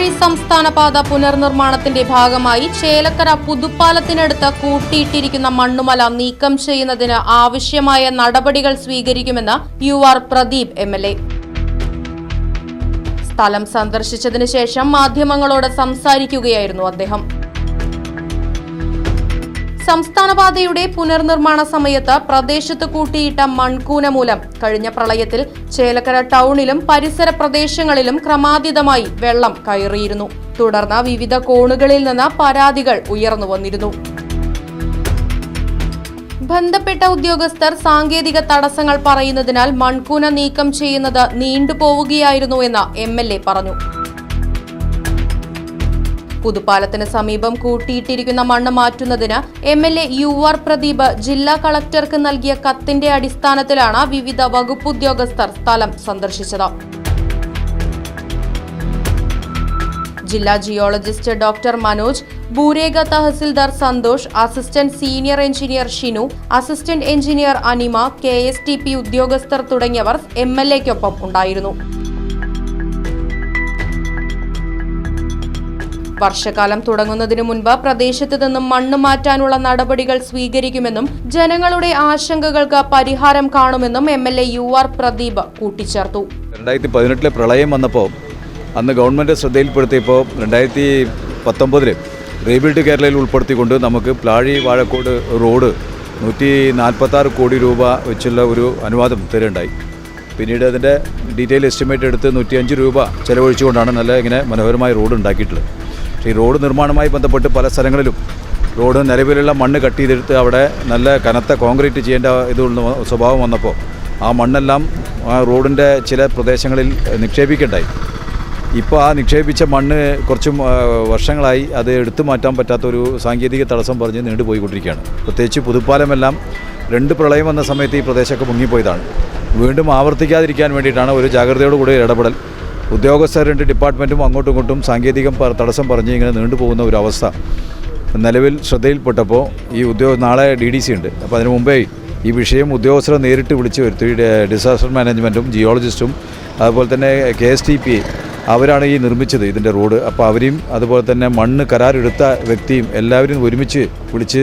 Vazhakkode സംസ്ഥാനപാത സംസ്ഥാന പാത പുനർനിർമ്മാണത്തിന്റെ ഭാഗമായി ചേലക്കര പുതുപ്പാലത്തിനടുത്ത് കൂട്ടിയിട്ടിരിക്കുന്ന മണ്ണുമല നീക്കം ചെയ്യുന്നതിന് ആവശ്യമായ നടപടികൾ സ്വീകരിക്കുമെന്ന് U R Pradeep M L A. സ്ഥലം സന്ദർശിച്ചതിനു ശേഷം മാധ്യമങ്ങളോട് സംസാരിക്കുകയായിരുന്നു അദ്ദേഹം. സംസ്ഥാന പാതയുടെ പുനർനിർമ്മാണ സമയത്ത് പ്രദേശത്ത് കൂട്ടിയിട്ട മൺകൂന മൂലം കഴിഞ്ഞ പ്രളയത്തിൽ ചേലക്കര ടൗണിലും പരിസര പ്രദേശങ്ങളിലും ക്രമാതീതമായി വെള്ളം കയറിയിരുന്നു. തുടർന്ന് വിവിധ കോണുകളിൽ നിന്ന് പരാതികൾ ഉയർന്നു വന്നിരുന്നു. ബന്ധപ്പെട്ട ഉദ്യോഗസ്ഥർ സാങ്കേതിക തടസ്സങ്ങൾ പറയുന്നതിനാൽ മൺകൂന നീക്കം ചെയ്യുന്നത് നീണ്ടുപോവുകയായിരുന്നു എന്ന് എം എൽ എ പറഞ്ഞു. പുതുപ്പാലത്തിന് സമീപം കൂട്ടിയിട്ടിരിക്കുന്ന മണ്ണ് മാറ്റുന്നതിന് M L A U R Pradeep ജില്ലാ കളക്ടർക്ക് നൽകിയ കത്തിന്റെ അടിസ്ഥാനത്തിലാണ് വിവിധ വകുപ്പ് ഉദ്യോഗസ്ഥർ സ്ഥലം സന്ദർശിച്ചത്. ജില്ലാ geologist doctor Manoj ഭൂരേഖ tahsildar Santhosh assistant senior engineer Shinu assistant engineer Anima K S T P ഉദ്യോഗസ്ഥർ തുടങ്ങിയവർ എം എൽ എക്കൊപ്പം ഉണ്ടായിരുന്നു. വർഷകാലം തുടങ്ങുന്നതിനു മുൻപ് പ്രദേശത്ത് നിന്നും മണ്ണ് മാറ്റാനുള്ള നടപടികൾ സ്വീകരിക്കുമെന്നും ജനങ്ങളുടെ ആശങ്കകൾക്ക് പരിഹാരം കാണുമെന്നും M L A U R Pradeep കൂട്ടിച്ചേർത്തു. രണ്ടായിരത്തി പതിനെട്ടിലെ പ്രളയം വന്നപ്പോൾ അന്ന് ഗവൺമെന്റ് ശ്രദ്ധയിൽപ്പെടുത്തിയപ്പോൾ രണ്ടായിരത്തി പത്തൊമ്പതിൽ റീബിൽഡ് കേരളയിൽ ഉൾപ്പെടുത്തിക്കൊണ്ട് നമുക്ക് പ്ലാഴി വാഴക്കോട് റോഡ് നൂറ്റി നാൽപ്പത്താറ് കോടി രൂപ വെച്ചുള്ള ഒരു അനുവാദം തരുണ്ടായി. പിന്നീട് അതിന്റെ ഡീറ്റെയിൽ എസ്റ്റിമേറ്റ് എടുത്ത് നൂറ്റിയഞ്ച് രൂപ ചെലവഴിച്ചുകൊണ്ടാണ് നല്ല ഇങ്ങനെ മനോഹരമായ റോഡ് ഉണ്ടാക്കിയിട്ടുള്ളത്. പക്ഷേ ഈ റോഡ് നിർമ്മാണവുമായി ബന്ധപ്പെട്ട് പല സ്ഥലങ്ങളിലും റോഡ് നിലവിലുള്ള മണ്ണ് കട്ട് ചെയ്തെടുത്ത് അവിടെ നല്ല കനത്ത കോൺക്രീറ്റ് ചെയ്യേണ്ട ഇത് സ്വഭാവം വന്നപ്പോൾ ആ മണ്ണെല്ലാം ആ റോഡിന്റെ ചില പ്രദേശങ്ങളിൽ നിക്ഷേപിക്കണ്ടായി. ഇപ്പോൾ ആ നിക്ഷേപിച്ച മണ്ണ് കുറച്ച് വർഷങ്ങളായി അത് എടുത്തു മാറ്റാൻ പറ്റാത്തൊരു സാങ്കേതിക തടസ്സം പറഞ്ഞ് നീണ്ടുപോയിക്കൊണ്ടിരിക്കുകയാണ്. പ്രത്യേകിച്ച് പുതുപ്പാലമെല്ലാം രണ്ട് പ്രളയം വന്ന സമയത്ത് ഈ പ്രദേശമൊക്കെ മുങ്ങിപ്പോയതാണ്. വീണ്ടും ആവർത്തിക്കാതിരിക്കാൻ വേണ്ടിയിട്ടാണ് ഒരു ജാഗ്രതയോടുകൂടി ഇടപെടൽ. ഉദ്യോഗസ്ഥർ രണ്ട് ഡിപ്പാർട്ട്മെന്റും അങ്ങോട്ടും ഇങ്ങോട്ടും സാങ്കേതികം തടസ്സം പറഞ്ഞ് ഇങ്ങനെ നീണ്ടുപോകുന്ന ഒരു അവസ്ഥ നിലവിൽ ശ്രദ്ധയിൽപ്പെട്ടപ്പോൾ ഈ ഉദ്യോഗ നാളെ ഡി ഡി സി ഉണ്ട്. അപ്പോൾ അതിന് മുമ്പേ ഈ വിഷയം ഉദ്യോഗസ്ഥരെ നേരിട്ട് വിളിച്ച് വരുത്തി. ഡിസാസ്റ്റർ മാനേജ്മെന്റും ജിയോളജിസ്റ്റും അതുപോലെ തന്നെ കെ എസ് ടി പി അവരാണ് ഈ നിർമ്മിച്ചത് ഇതിന്റെ റോഡ്. അപ്പോൾ അവരെയും അതുപോലെ തന്നെ മണ്ണ് കരാറെടുത്ത വ്യക്തിയും എല്ലാവരും ഒരുമിച്ച് വിളിച്ച്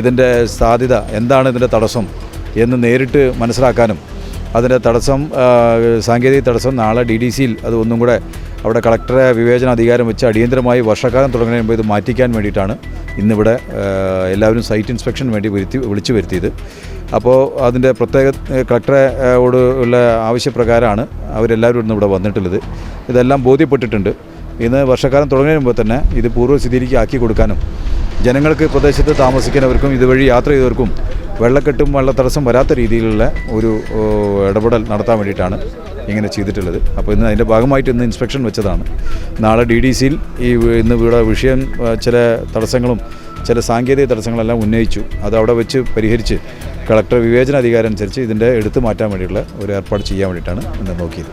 ഇതിന്റെ സാധ്യത എന്താണ് ഇതിന്റെ തടസ്സം എന്ന് നേരിട്ട് മനസ്സിലാക്കാനും അതിന്റെ തടസ്സം സാങ്കേതിക തടസ്സം നാളെ ഡി ഡി സിയിൽ അത് ഒന്നും കൂടെ അവിടെ കളക്ടറെ വിവേചന അധികാരം വെച്ച് അടിയന്തരമായി വർഷക്കാലം തുടങ്ങുന്നതിന് ഇത് മാറ്റിക്കാൻ വേണ്ടിയിട്ടാണ് ഇന്നിവിടെ എല്ലാവരും സൈറ്റ് ഇൻസ്പെക്ഷൻ വേണ്ടി വരുത്തി വിളിച്ചു വരുത്തിയത്. അപ്പോൾ അതിന്റെ പ്രത്യേക കളക്ടറോട് ഉള്ള ആവശ്യപ്രകാരമാണ് അവരെല്ലാവരും ഇന്ന് ഇവിടെ വന്നിട്ടുള്ളത്. ഇതെല്ലാം ബോധ്യപ്പെട്ടിട്ടുണ്ട്. ഇന്ന് വർഷക്കാലം തുടങ്ങുന്നതിന് മുമ്പ് തന്നെ ഇത് പൂർവസ്ഥിതിയിലേക്ക് ആക്കി കൊടുക്കാനും ജനങ്ങൾക്ക് പ്രദേശത്ത് താമസിക്കുന്നവർക്കും ഇതുവഴി യാത്ര ചെയ്തവർക്കും വെള്ളക്കെട്ടും വെള്ളത്തടസ്സം വരാത്ത രീതിയിലുള്ള ഒരു ഇടപെടൽ നടത്താൻ വേണ്ടിയിട്ടാണ് ഇങ്ങനെ ചെയ്തിട്ടുള്ളത്. അപ്പോൾ ഇന്ന് അതിന്റെ ഭാഗമായിട്ട് ഇന്ന് ഇൻസ്പെക്ഷൻ വെച്ചതാണ്. നാളെ ഡി ഡി സിയിൽ ഈ ഇന്ന് ഇവിടെ വിഷയം ചില തടസ്സങ്ങളും ചില സാങ്കേതിക തടസ്സങ്ങളെല്ലാം ഉന്നയിച്ചു. അത് അവിടെ വെച്ച് പരിഹരിച്ച് കളക്ടർ വിവേചന അധികാരം അനുസരിച്ച് ഇതിന്റെ എടുത്തു മാറ്റാൻ വേണ്ടിയുള്ള ഒരു ഏർപ്പാട് ചെയ്യാൻ വേണ്ടിയിട്ടാണ് ഇന്ന് നോക്കിയത്.